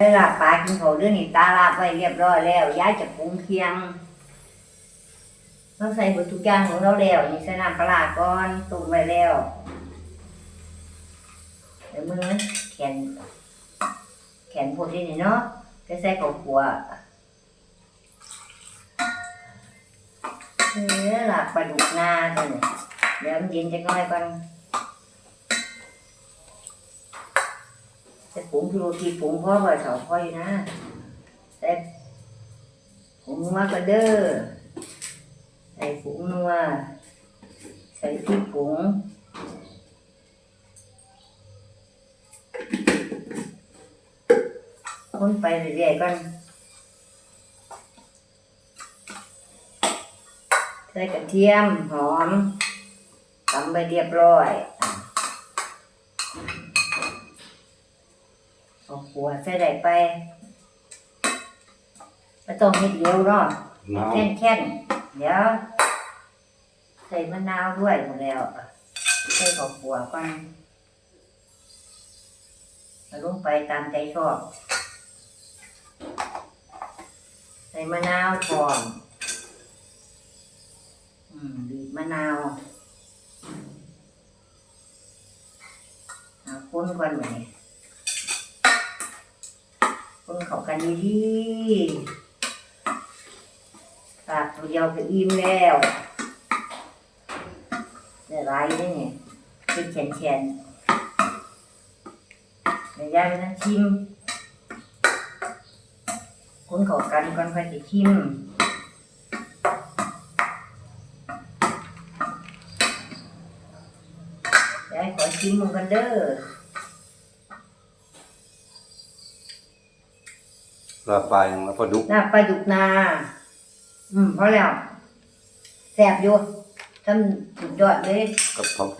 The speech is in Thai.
ได้ลาปลากินเขาเรื่องนี้ตาลาบไว้เรียบร้อยแล้วย้ายจากปรุงเคียงเราใส่หมดทุกอย่างของเราแล้วนี่ใส่น้ำปลาร้าก่อนตุ่มไว้แล้วเดี๋ยวมือแขนแขนพดที่นี่เนาะจะใส่ข้าขัวเออลาบปลาดุกนาตัวนี้เดี๋ยวมันเย็นจะน้อยก่อน ใส่ผงชูรสที่ผงพ่อบ่อยเขาพ่อยนะใส่ผงมากระเด้อใส่ผงนัวใส่พริกผงคนไปเรื่อยๆก่อนใส่กระเทียมหอมตำไปเรียบร้อย เอาขัวใส่ได้ไปไม่ต้องเฮ็ดเร็วเนาะน้แค่นแค่นเดี๋ยวใส่มะนาวด้วยหมดแล้วใส่ข้าวขัวก่อนแล้วลงไปตามใจชอบ ใส่มะนาวก่อนอืมบีบมะนาวเอาคนก่อนไหมคน เขากันดีปากตัวเดียวก็อิ่มแล้วเดี๋ยวไรได้เนี่ยเป็นแขนแขนๆเดี๋ยวยายไปนั่งชิมคนเขากันก่อนค่อยจะชิมยายขอชิมมึงกันเด้อ ลาปลาอย่างละปลาดุกลาบปลาดุกนา อืมพอแล้วแซ่บอยู่ทำสุดยอดเลย กับผัก